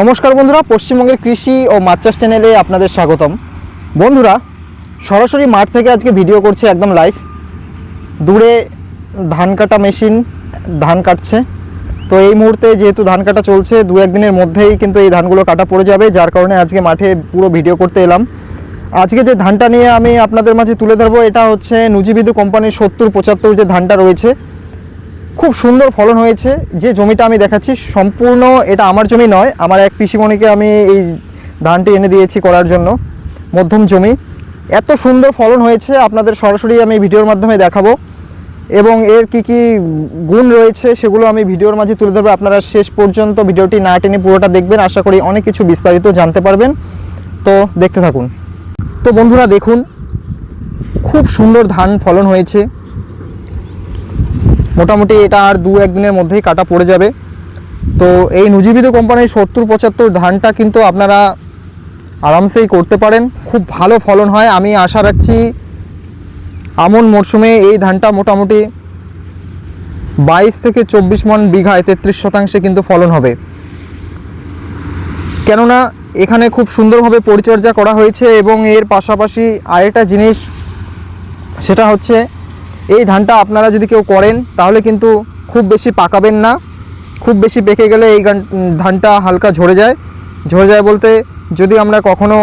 নমস্কার বন্ধুরা, পশ্চিমবঙ্গের কৃষি ও মাছ চাষ চ্যানেলে আপনাদের স্বাগতম। বন্ধুরা, সরাসরি মাঠ থেকে আজকে ভিডিও করছে একদম লাইভ দূরে ধান কাটা মেশিন, ধান কাটছে। তো এই মুহূর্তে যেহেতু ধান কাটা চলছে দু একদিনের মধ্যেই কিন্তু এই ধানগুলো কাটা পড়ে যাবে, যার কারণে আজকে মাঠে পুরো ভিডিও করতে এলাম। আজকে যে ধানটা নিয়ে আমি আপনাদের মাঝে তুলে ধরবো, এটা হচ্ছে নুজিবিদু কোম্পানির সত্তর পঁচাত্তর যে ধানটা রয়েছে। খুব সুন্দর ফলন হয়েছে। যে জমিটা আমি দেখাচ্ছি, সম্পূর্ণ এটা আমার জমি নয়, আমার এক পিসিমণিকে আমি এই ধানটি এনে দিয়েছি করার জন্য, মধ্যম জমি। এত সুন্দর ফলন হয়েছে, আপনাদের সরাসরি আমি ভিডিওর মাধ্যমে দেখাবো। এবং এর কি কি গুণ রয়েছে, সেগুলো আমি ভিডিওর মাঝে তুলে ধরবো। আপনারা শেষ পর্যন্ত ভিডিওটি না টেনে পুরোটা দেখবেন। আশা করি অনেক কিছু বিস্তারিত জানতে পারবেন। তো দেখতে থাকুন। তো বন্ধুরা দেখুন, খুব সুন্দর ধান ফলন হয়েছে। মোটামুটি এটা আর দু একদিনের মধ্যেই কাটা পড়ে যাবে। তো এই নুজিবিদ কোম্পানির সত্তর পঁচাত্তর ধানটা কিন্তু আপনারা আরামসেই করতে পারেন। খুব ভালো ফলন হয়। আমি আশা রাখছি আমন মরশুমে এই ধানটা মোটামুটি বাইশ থেকে চব্বিশ মন বিঘায় তেত্রিশ শতাংশে কিন্তু ফলন হবে। কেননা এখানে খুব সুন্দরভাবে পরিচর্যা করা হয়েছে এবং এর পাশাপাশি আরেকটা জিনিস, সেটা হচ্ছে এই ধানটা আপনারা যদি কেউ করেন, তাহলে কিন্তু খুব বেশি পাকাবেন না। খুব বেশি পেকে গেলে এই ধানটা হালকা ঝরে যায়। ঝরে যায় বলতে যদি আমরা কখনো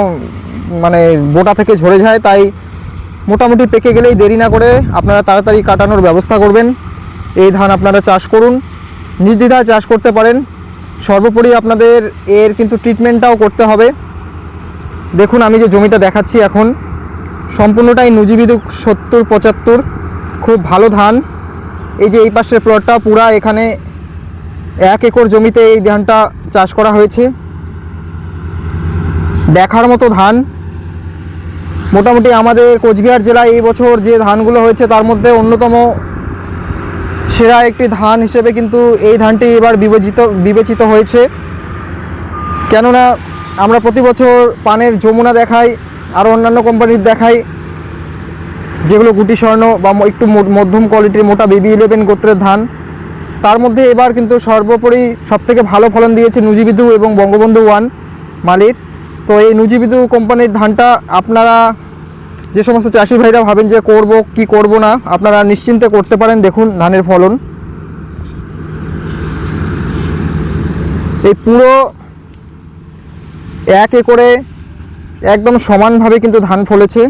মানে বোটা থেকে ঝরে যায়, তাই মোটামুটি পেকে গেলেই দেরি না করে আপনারা তাড়াতাড়ি কাটানোর ব্যবস্থা করবেন। এই ধান আপনারা চাষ করুন। নির্দ্বিধায় চাষ করতে পারেন। সর্বোপরি আপনাদের এর কিন্তু ট্রিটমেন্টটাও করতে হবে। দেখুন, আমি যে জমিটা দেখাচ্ছি এখন, সম্পূর্ণটাই নুজিবিদু সত্তর পঁচাত্তর, খুব ভালো ধান। এই যে এই পাশের প্লটটা পুরা এখানে এক একর জমিতে এই ধানটা চাষ করা হয়েছে। দেখার মতো ধান। মোটামুটি আমাদের কোচবিহার জেলায় এই বছর যে ধানগুলো হয়েছে, তার মধ্যে অন্যতম সেরা একটি ধান হিসেবে কিন্তু এই ধানটি এবার বিবেচিত বিবেচিত হয়েছে। কেননা আমরা প্রতি বছর পানের যমুনা দেখাই আর অন্যান্য কোম্পানির দেখাই, যেগুলো গুটি স্বর্ণ বা একটু মধ্যম কোয়ালিটির মোটা বেবি ইলেভেন গোত্রের ধান। তার মধ্যে এবার কিন্তু সর্বোপরি সবথেকে ভালো ফলন দিয়েছে নুজিবিদু এবং বঙ্গবন্ধু ওয়ান মালির। তো এই নুজিবিদু কোম্পানির ধানটা আপনারা যে সমস্ত চাষি ভাইরা ভাবেন যে করব, কি করব না, আপনারা নিশ্চিন্তে করতে পারেন। দেখুন ধানের ফলন। এই পুরো এক একরে একদম সমানভাবে কিন্তু ধান ফলেছে।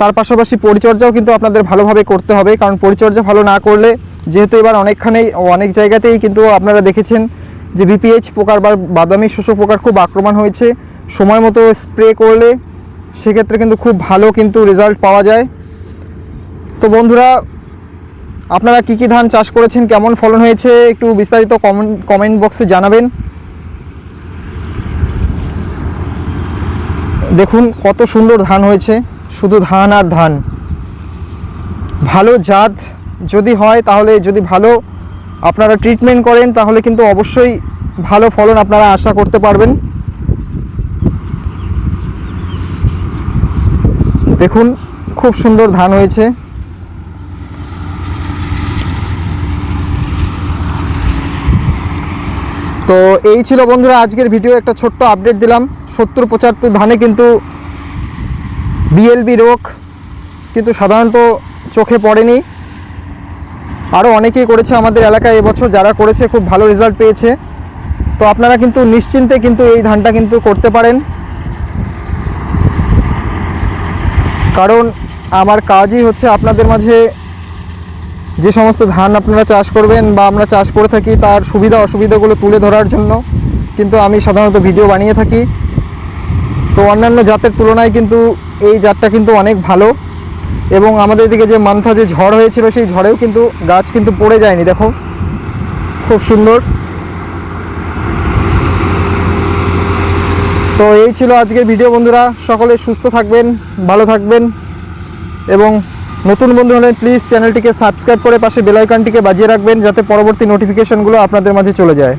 তার পাশাপাশি পরিচর্যাও কিন্তু আপনাদের ভালোভাবে করতে হবে, কারণ পরিচর্যা ভালো না করলে যেহেতু এবার অনেকখানেই অনেক জায়গাতেই কিন্তু আপনারা দেখেছেন যে বিপিএইচ পোকার বা বাদামি শোষক পোকার খুব আক্রমণ হয়েছে। সময় মতো স্প্রে করলে সেক্ষেত্রে কিন্তু খুব ভালো কিন্তু রেজাল্ট পাওয়া যায়। তো বন্ধুরা, আপনারা কী কী ধান চাষ করেছেন, কেমন ফলন হয়েছে, একটু বিস্তারিত কমেন্ট কমেন্ট বক্সে জানাবেন। দেখুন, কত সুন্দর ধান হয়েছে, শুধু ধান আর ধান। ভালো জাত যদি হয়, তাহলে যদি ভালো আপনারা ট্রিটমেন্ট করেন, তাহলে কিন্তু অবশ্যই ভালো ফলন আপনারা আশা করতে পারবেন। দেখুন, খুব সুন্দর ধান হয়েছে। তো এই ছিল বন্ধুরা, আজকের ভিডিও একটা ছোট্ট আপডেট দিলাম। সত্তর পঁচাত্তর ধানে কিন্তু বিএলবি রোগ কিন্তু সাধারণত চোখে পড়েনি। আরও অনেকেই করেছে আমাদের এলাকায় এবছর, যারা করেছে, খুব ভালো রেজাল্ট পেয়েছে। তো আপনারা কিন্তু নিশ্চিন্তে কিন্তু এই ধানটা কিন্তু করতে পারেন। কারণ আমার কাজই হচ্ছে আপনাদের মাঝে যে সমস্ত ধান আপনারা চাষ করবেন বা আমরা চাষ করে থাকি তার সুবিধা অসুবিধাগুলো তুলে ধরার জন্য কিন্তু আমি সাধারণত ভিডিও বানিয়ে থাকি। তো অন্যান্য জাতের তুলনায় কিন্তু এই জাতটা কিন্তু অনেক ভালো এবং আমাদের দিকে যে মান্থা যে ঝড় হয়েছিল সেই ঝড়েও কিন্তু গাছ কিন্তু পড়ে যায়নি, দেখো। খুব সুন্দর তো এই ছিল আজকের ভিডিও, বন্ধুরা। সকলে সুস্থ থাকবেন, ভালো থাকবেন এবং নতুন বন্ধু হলেন প্লিজ চ্যানেলটিকে সাবস্ক্রাইব করে পাশে বেলাইকানটিকে বাজিয়ে রাখবেন যাতে পরবর্তী নোটিফিকেশানগুলো আপনাদের মাঝে চলে যায়।